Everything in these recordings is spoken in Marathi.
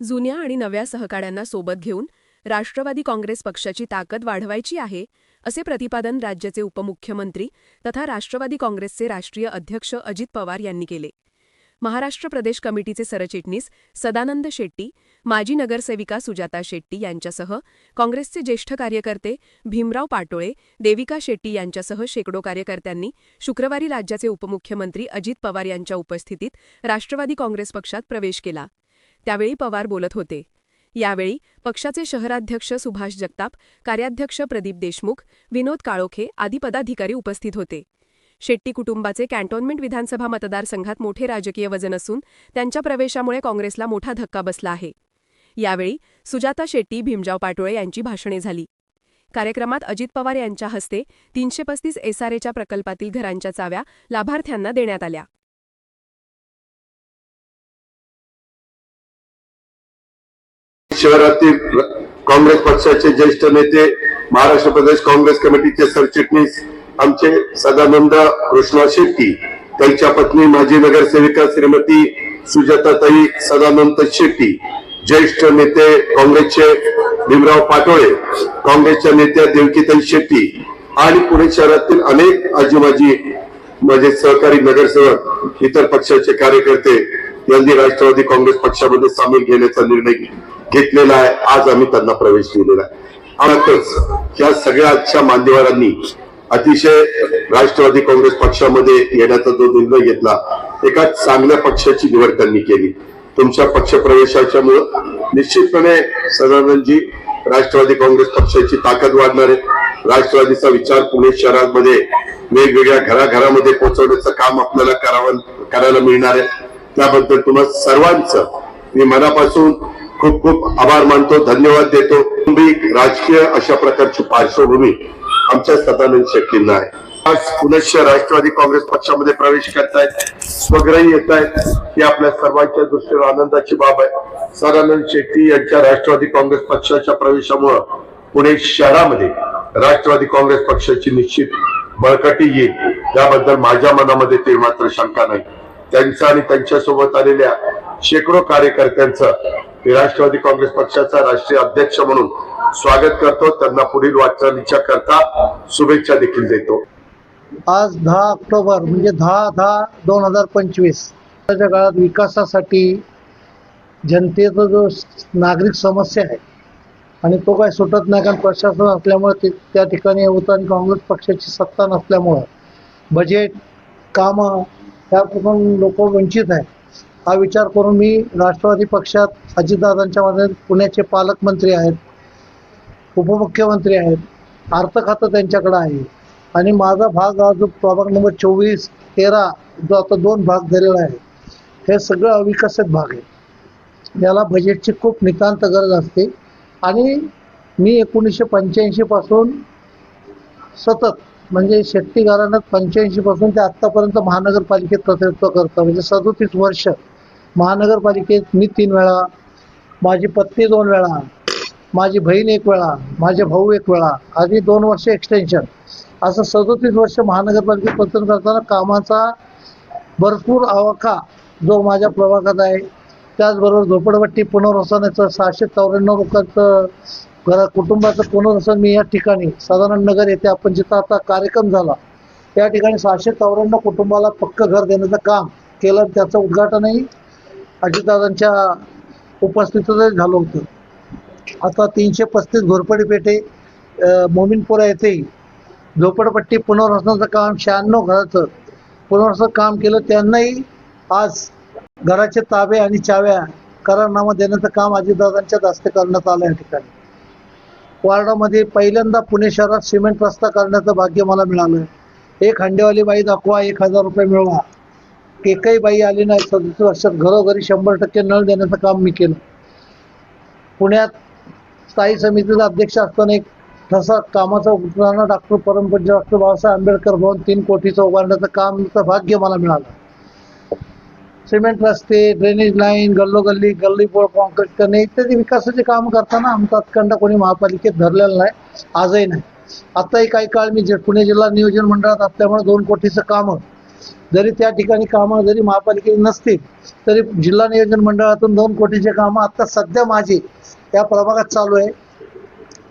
जुन्या आणि नव्या सहकाऱ्यांना सोबत घेऊन राष्ट्रवादी काँग्रेस पक्षाची ताकद वाढवायची आहे असे प्रतिपादन राज्याचे उपमुख्यमंत्री तथा राष्ट्रवादी काँग्रेसचे राष्ट्रीय अध्यक्ष अजित पवार यांनी केले. महाराष्ट्र प्रदेश कमिटीचे सरचिटणीस सदानंद शेट्टी माजी नगरसेविका सुजाता शेट्टी यांच्यासह काँग्रेसचे ज्येष्ठ कार्यकर्ते भीमराव पाटोळे देविका शेट्टी यांच्यासह शेकडो कार्यकर्त्यांनी शुक्रवारी राज्याचे उपमुख्यमंत्री अजित पवार यांच्या उपस्थितीत राष्ट्रवादी काँग्रेस पक्षात प्रवेश केला. त्यावेळी पवार बोलत होते. यावेळी पक्षाचे शहराध्यक्ष सुभाष जगताप कार्याध्यक्ष प्रदीप देशमुख विनोद काळोखे आदी पदाधिकारी उपस्थित होते. शेट्टी कुटुंबाचे कॅन्टोन्मेंट विधानसभा मतदारसंघात मोठे राजकीय वजन असून त्यांच्या प्रवेशामुळे काँग्रेसला मोठा धक्का बसला आहे. यावेळी सुजाता शेट्टी भीमजाव पाटोळे यांची भाषणे झाली. कार्यक्रमात अजित पवार यांच्या हस्ते तीनशे पस्तीस एसआरएच्या प्रकल्पातील घरांच्या चाव्या लाभार्थ्यांना देण्यात आल्या. शहरातील काँग्रेस पक्षाचे ज्येष्ठ नेते महाराष्ट्र प्रदेश काँग्रेस कमिटीचे सरचिटणीस आमचे सदानंद कृष्णा शेट्टी त्यांच्या पत्नी माजी नगरसेविका श्रीमती सुजाताताई सदानंद शेट्टी ज्येष्ठ नेते काँग्रेसचे भीमराव पाटोळे काँग्रेसच्या नेत्या देवकीताई शेट्टी आणि पुणे शहरातील अनेक आजीमाजी माझे सहकारी नगरसेवक इतर पक्षाचे कार्यकर्ते यांनी राष्ट्रवादी काँग्रेस पक्षामध्ये सामील घेण्याचा निर्णय घेतला. घेतलेला आहे. आज आम्ही त्यांना प्रवेश दिलेला आहे. या सगळ्याच्या मान्यवरांनी अतिशय राष्ट्रवादी काँग्रेस पक्षामध्ये येण्याचा जो निर्णय घेतला एका चांगल्या पक्षाची निवड त्यांनी केली. तुमच्या पक्ष प्रवेशाच्या मुळे निश्चितपणे सदानंदजी राष्ट्रवादी काँग्रेस पक्षाची ताकद वाढणार आहे. राष्ट्रवादीचा विचार पुणे शहरामध्ये वेगवेगळ्या घराघरामध्ये पोहोचवण्याचं काम आपल्याला करावं करायला मिळणार आहे. त्याबद्दल तुम्हाला सर्वांचं मी मनापासून खूप खूप आभार मानतो धन्यवाद देतो. तुम्ही राजकीय अशा प्रकारची पार्श्वभूमी आमच्या सदानंद शेट्टींना आहे. आज पुनश्च राष्ट्रवादी काँग्रेस पक्षामध्ये प्रवेश करतायत स्वग्रही येत आहेत ही आपल्या सर्वांच्या दृष्टीने आनंदाची बाब आहे. सदानंद शेट्टी यांच्या राष्ट्रवादी काँग्रेस पक्षाच्या प्रवेशामुळं पुणे शहरामध्ये राष्ट्रवादी काँग्रेस पक्षाची निश्चित बळकटी येईल. त्याबद्दल माझ्या मनामध्ये ते मात्र शंका नाही. त्यांचा आणि त्यांच्यासोबत आलेल्या शेकडो कार्यकर्त्यांचं मी राष्ट्रवादी काँग्रेस पक्षाचा राष्ट्रीय अध्यक्ष म्हणून स्वागत करतो. त्यांना पुढील वाटचालीच्या करता शुभेच्छा देखील देतो. आज दहा ऑक्टोबर म्हणजे दहा दहा दोन हजार पंचवीस. त्याच्या काळात विकासासाठी जनतेचा जो नागरिक समस्या आहे आणि तो काय सुटत नाही कारण प्रशासन असल्यामुळे ते त्या ठिकाणी होतं आणि काँग्रेस पक्षाची सत्ता नसल्यामुळं. बजेट कामं त्यापासून लोक वंचित आहेत. हा विचार करून मी राष्ट्रवादी पक्षात अजितदादांच्या मध्ये पुण्याचे पालकमंत्री आहेत उपमुख्यमंत्री आहेत अर्थ खातं त्यांच्याकडे आहे. आणि माझा भाग हा जो प्रभाग नंबर चोवीस तेरा जो आता दोन भाग झालेला आहे हे सगळं अविकसित भाग आहे. याला बजेटची खूप नितांत गरज असते. आणि मी एकोणीसशे पंच्याऐंशीपासून सतत म्हणजे शेट्टी घराण्यात पंच्याऐंशीपासून ते आत्तापर्यंत महानगरपालिकेत प्रतिनिधित्व करतं. म्हणजे सदोतीस वर्ष महानगरपालिकेत मी तीन वेळा माझी पत्नी दोन वेळा माझी बहीण एक वेळा माझे भाऊ एक वेळा. आधी दोन वर्ष एक्सटेन्शन असं सदोतीस वर्ष महानगरपालिकेत प्रतिनिधित्व करताना कामाचा भरपूर आवाका जो माझ्या प्रभागात आहे त्याचबरोबर झोपडपट्टी पुनर्वसनाचं सहाशे चौऱ्याण्णव लोकांचं घरा कुटुंबाचं पुनर्वसन मी या ठिकाणी सदानंद नगर येथे आपण जिथं आता कार्यक्रम झाला त्या ठिकाणी सहाशे चौऱ्याण्णव कुटुंबाला पक्क घर देण्याचं काम केलं त्याचं उद्घाटनही अजितदादांच्या उपस्थितीतच झालं होतं. आता तीनशे पस्तीस घोरपडी पेठे मोमिनपुरा मोमीनपुरा झोपडपट्टी पुनर्वसनाचं काम शहाण्णव घराचं पुनर्वसन काम केलं. त्यांनाही आज घराचे ताबे आणि चाव्या करारनामा देण्याचं काम अजितदादांच्या दास्ते करण्यात आलं या ठिकाणी. वार्डामध्ये पहिल्यांदा पुणे शहरात सिमेंट रस्ता करण्याचं भाग्य मला मिळालं. एक हंडेवाली बाई दाखवा एक हजार रुपये मिळवा. एकही बाई आली नाही. सदतीस वर्षात घरोघरी शंभर टक्के नळ देण्याचं काम मी केलं. पुण्यात स्थायी समितीचा अध्यक्ष असताना एक ठसा कामाचा उतरणारा डॉक्टर परमपूज्य डॉक्टर बाबासाहेब आंबेडकर भवन तीन कोटीचं उभारण्याचं कामचं भाग्य मला मिळालं. सिमेंट रस्ते ड्रेनेज लाईन गल्लोगल्ली गल्ली पोळ कॉन्क्रीट करणे इत्यादी विकासाचे काम करताना आमचा हातखंडा कोणी महापालिकेत धरलेला नाही आजही नाही. आताही काही काळ मी जे पुणे जिल्हा नियोजन मंडळात असल्यामुळे दोन कोटीचं काम जरी त्या ठिकाणी कामं जरी महापालिकेने नसतील तरी जिल्हा नियोजन मंडळातून दोन कोटीचे कामं आता सध्या माझी या प्रभागात चालू आहे.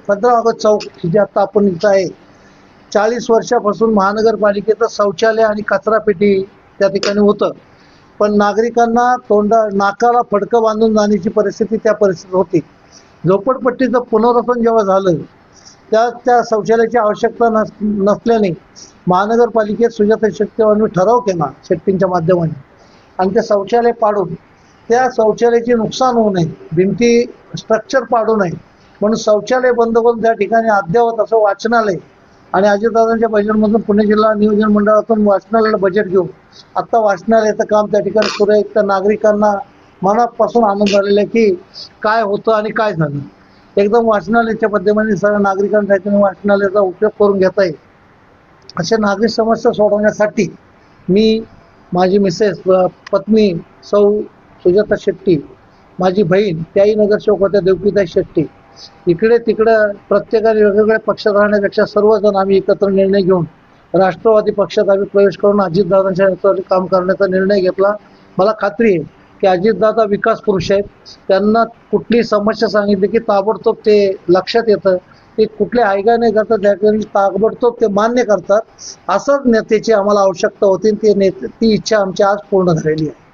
पंधरा ऑगस्ट चौक जे आत्ता आपण इथं आहे. चाळीस वर्षापासून महानगरपालिकेचं शौचालय आणि कचरापेटी त्या ठिकाणी होतं. पण नागरिकांना तोंडा नाकाला फडकं बांधून जाण्याची परिस्थिती त्या परिस्थितीत होती. झोपडपट्टीचं पुनर्वसन जेव्हा झालं त्या त्या शौचालयाची आवश्यकता नस नसल्याने महानगरपालिकेत सुजाता शेट्टीवांनी ठराव केला शेट्टींच्या माध्यमाने आणि ते शौचालय पाडून त्या शौचालयाचे नुकसान होऊ नये भिंती स्ट्रक्चर पाडू नये. म्हणून शौचालय बंद करून त्या ठिकाणी अद्ययावत असं वाचनालय आणि अजितदादांच्या बजेटमधून पुणे जिल्हा नियोजन मंडळातून वाचनालयाला बजेट घेऊन आत्ता वाचनालयाचं काम त्या ठिकाणी सुरू आहे. तर नागरिकांना मनापासून आनंद झालेला आहे की काय होतं आणि काय झालं. एकदम वाचनालयाच्या माध्यमाने सगळ्या नागरिकांसाठी वाचनालयाचा उपयोग करून घेता येईल अशा नागरिक समस्या सोडवण्यासाठी मी माझी मिसेस पत्नी सौ सुजाता शेट्टी माझी बहीण त्याही नगरसेवक होत्या देवकीताई शेट्टी. इकडे तिकडं प्रत्येकाने वेगवेगळ्या पक्षात राहण्यापेक्षा सर्वजण आम्ही एकत्र निर्णय घेऊन राष्ट्रवादी पक्षात आम्ही प्रवेश करून अजितदादांच्या नेतृत्वाखाली काम करण्याचा निर्णय घेतला. मला खात्री आहे की अजितदादा विकास पुरुष आहेत. त्यांना कुठली समस्या सांगितली की ताबडतोब ते लक्षात येतं. ते कुठले आयगा नाही करतात त्या ठिकाणी ताबडतोब ते मान्य करतात. असंच नेत्याची आम्हाला आवश्यकता होती आणि ते नेते ती इच्छा आमची आज पूर्ण झालेली आहे.